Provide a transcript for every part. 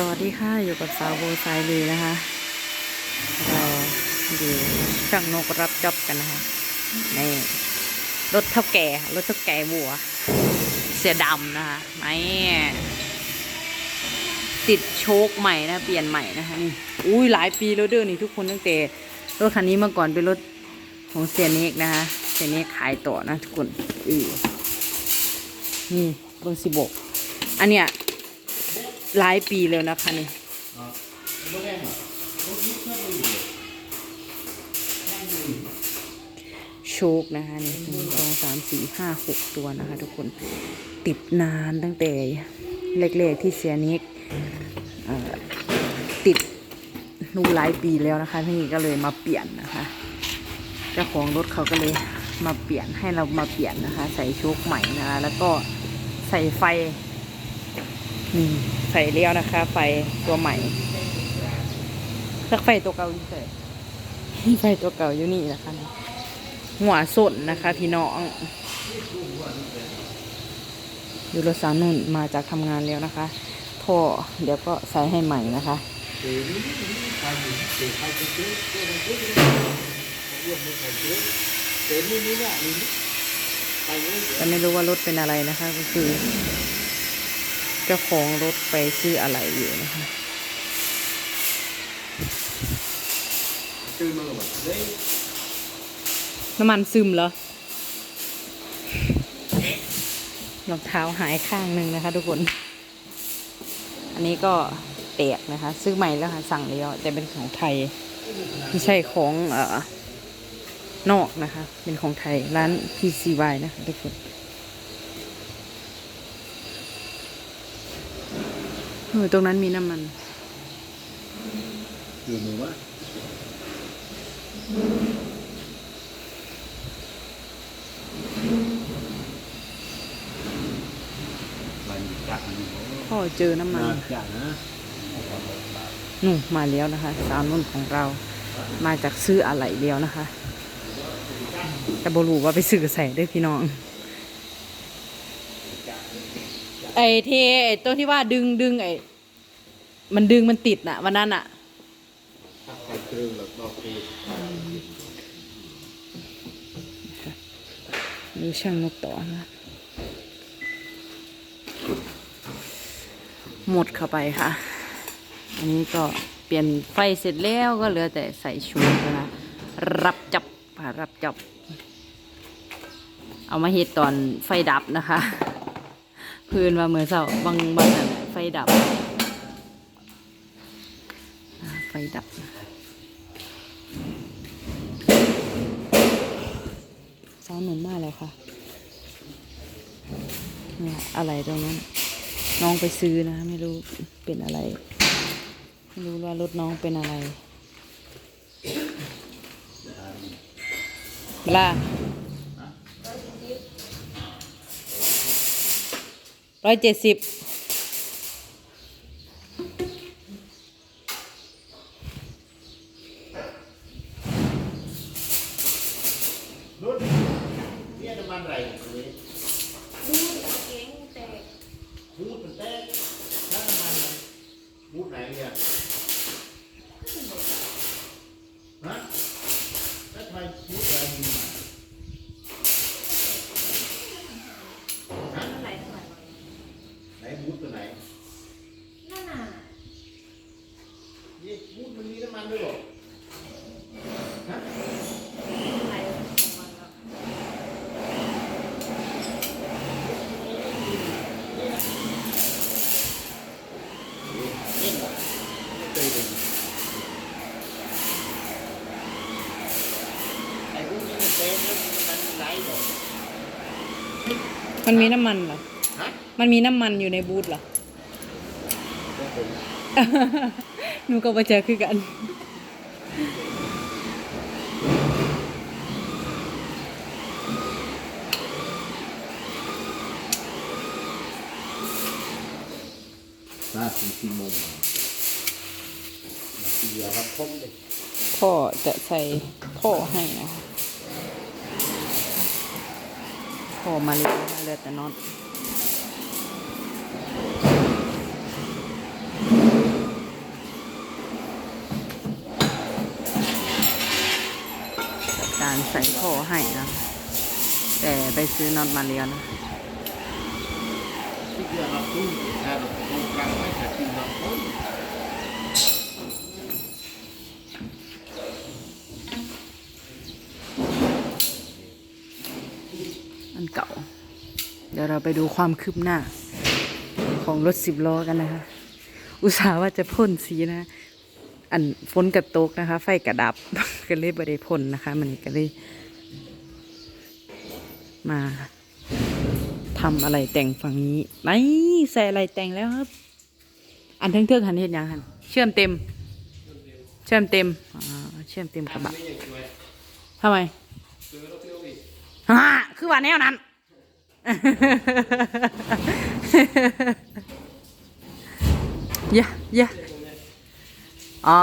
สวัสดีค่ะอยู่กับสาวโบไซลีนะคะ เราอยู่ช่างนกรับจอบกันนะคะในรถเท่าแก่รถเท่าแก่บัว เสียดำนะคะไม่ติดโชคใหม่นะเปลี่ยนใหม่นะคะนี่อุ้ยหลายปีแล้วเด้อนี่ทุกคนตั้งแต่รถคันนี้เมื่อก่อนเป็นรถของเสียเนกนะคะเสียเนกขายต่อนะทุกคนอือนี่ร์สิบกอันเนี้ย หลายปีแล้วนะคะนี่โชคนะคะนี่หนึ่งสองสามสี่ห้าหกตัวนะคะ ทุกคนติดนานตั้งแต่เล็กๆที่เสียนิกติดนูหลายปีแล้วนะคะนี่ก็เลยมาเปลี่ยนนะคะเจ้าของรถเขาก็เลยมาเปลี่ยนให้เรามาเปลี่ยนนะคะ ใส่โชคใหม่นะคะแล้วก็ใส่ไฟ นี่ใส่เลี้ยวนะคะ ไฟตัวใหม่สักไฟตัวเก่าอยู่ใส่ไฟตัวเก่าอยู่นี่นะคะ หัวสนนะคะ พี่น้องอยู่รถสาวนุ่นมาจากทำงานแล้วนะคะท่อเดี๋ยวก็ใส่ให้ใหม่นะคะแต่ไม่รู้ว่ารถเป็นอะไรนะคะ ก็คือ เจ้าของรถไปซื้ออะไรอยู่นะคะตื่นมาแบบน้ำมันซึมเหรอรองเท้าหายข้างหนึ่งนะคะทุกคน อันนี้ก็แตกนะคะ ซื้อใหม่แล้วค่ะสั่งแล้วแต่เป็นของไทยไม่ใช่ของเอ่อนอกนะคะ เป็นของไทยร้าน PCY นะคะทุกคน ออตรงนั้นมีน้ำมันตื่นมือวะมันจัดมันพ่อเจอน้ำมัน จัดนะนู่นมาแล้วนะคะ สาวนุ่นของเรา มาจากซื้ออะไรแล้วนะคะ แต่บรู้ว่าไปซื้อใส่เด้วยพี่น้อง ไอ้เทไอ้ตัวที่ว่าดึงดึงไอ้มันดึงมันติดน่ะ วันนั้นน่ะใส่เครื่องแล้วก็คือดูช่างนกต่อนะหมดเข้าไปค่ะ อันนี้ก็เปลี่ยนไฟเสร็จแล้วก็เหลือแต่ใส่ชุดนะรับจับค่ะรับจับ เอามาเฮ็ดตอนไฟดับนะคะ พื้นว่าเหมื่อเช้าบางบางอันไฟดับ ไฟดับซ้อนหนุนมากเลยค่ะเนี่ยอะไรตรงนั้น น้องไปซื้อนะ ไม่รู้เป็นอะไร ไม่รู้ว่ารถน้องเป็นอะไรเวลา ร้อยเจ็ดสิบ รุ่นเนี่ยน้ำมันอะไรเลยบูดเก่งแต่บูดมันแตกแล้วน้ำมันมันบูดไหนเนี่ยฮะแล้วทำไมบูดอะไรมีมาฮะไหนบูดตัวไหน นั่นน่ะ นี่บู ดมันมีน้ำมันด้วยเหรอฮะอะไรของมันแล้วเล่นเหรอไม่เคยเป็นไอ้พวกนี้มันเป็นแล้วมันไหลเหรอมันมีน้ำมันเหรอ ฮะมันมีน้ำมันอยู่ในบูธเหรอก็ผมหนูก็ไปเจอคือกันาคุณที่มุมพ่อจะใส่พ่อให้นะคพ่อมาเลยเลืดแต่นอนการใส่พ่อให้นะ แต่ไปซื้อนอนมาเลียนะที่เดียวครับ อันเก่า เดี๋ยวเราไปดูความคืบหน้า ของรถสิบล้อกันนะคะ อุตส่าห์ว่าจะพ่นสีนะ อันฝนกระตกนะคะ ไฟกระดับก็เลยบริพ่นนะคะ มันก็เลยมาทำอะไรแต่งฝั่งนี้ ไม่ใส่อะไรแต่งแล้วครับ อันเทิงๆหันเห็นยังหันเชื่อมเต็ม เชื่อมเต็มอ่าเชื่อมเต็มกระบะทำไมฮะคือว่าแนวนั้น เยอะเยอะอ๋อ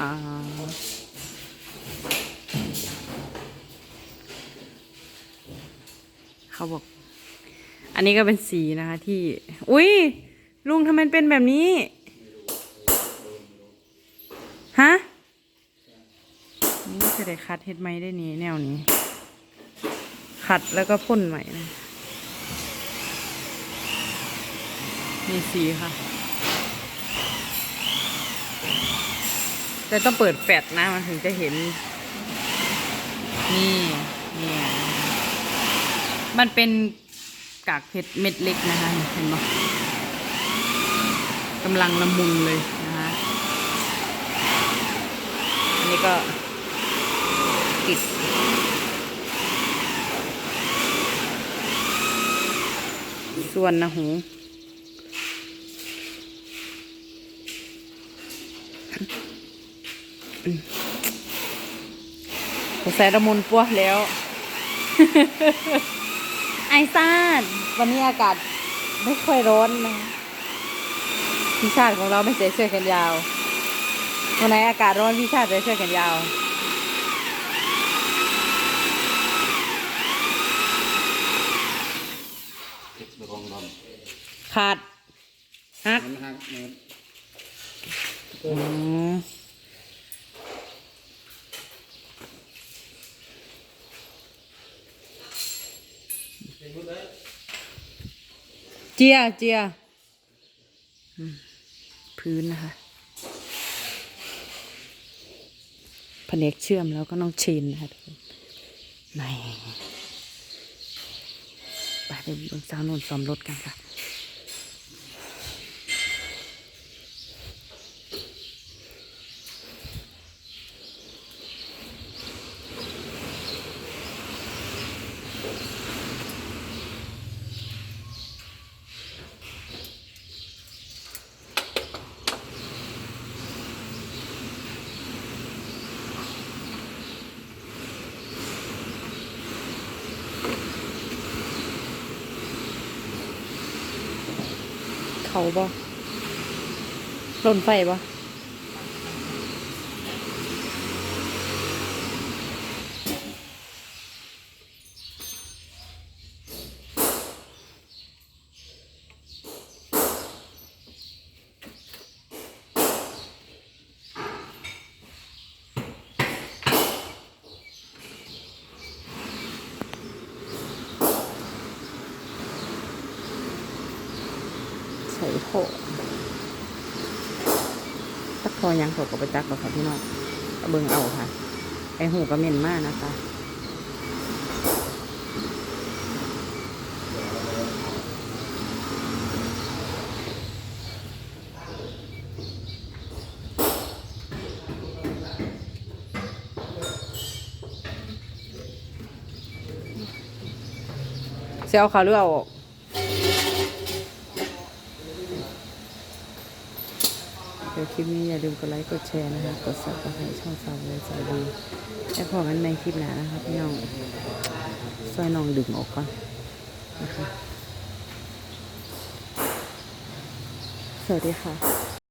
อ๋อเขาบอก นนี้ก็เป็นสีนะคะที่ อุ้ยลุงทำไมเป็นแบบนี้ ฮะ นี่จะได้คัดเฮ็ดไหมได้นี่แนวนี้ขัดแล้วก็พ่นใหม่นะมีสีค่ะ แต่ต้องเปิดแฟลชนะมันถึงจะเห็น นี่นี่มันเป็น กากเพชรเม็ดเล็กนะคะ เห็นไหมกำลังละมุนเลยนะคะอันนี้ก็ติดส่วนนะหูใส่ละมุนปัวแล้ว ไอซ่านวันนี้อากาศไม่ค่อยร้อนนะพี่ชาติของเราไม่ใส่เสื้อแขนยาววันไหนอากาศร้อนพี่ชาติใส่เสื้อแขนยาวรองนอนขาดฮักมันหัก เจียเจียพื้นนะคะแผนกเชื่อมแล้วก็น้องชินนะคะทุกคนไหนไปไปเบิ่งสาวนุ่นซ้อมรถกันค่ะ เขาบ่หล่นไฟบ่ โถตักพอยังเขาก็ไปจักบ่ค่ะพี่น้องเบิ่งเอาค่ะ ไอหูก็เหม็นมากนะคะเสียเอาเรือออก เดี๋ยวคลิปนี้อย่าลืมกดไลค์กดแชร์นะคะ กดซับสไครต์ช่องสาวเลยสวัสดีแล้วพอกันในคลิปหน้านะคะพี่น้องซอยน้องดึงออกก่อนนะคะสวัสดีค่ะ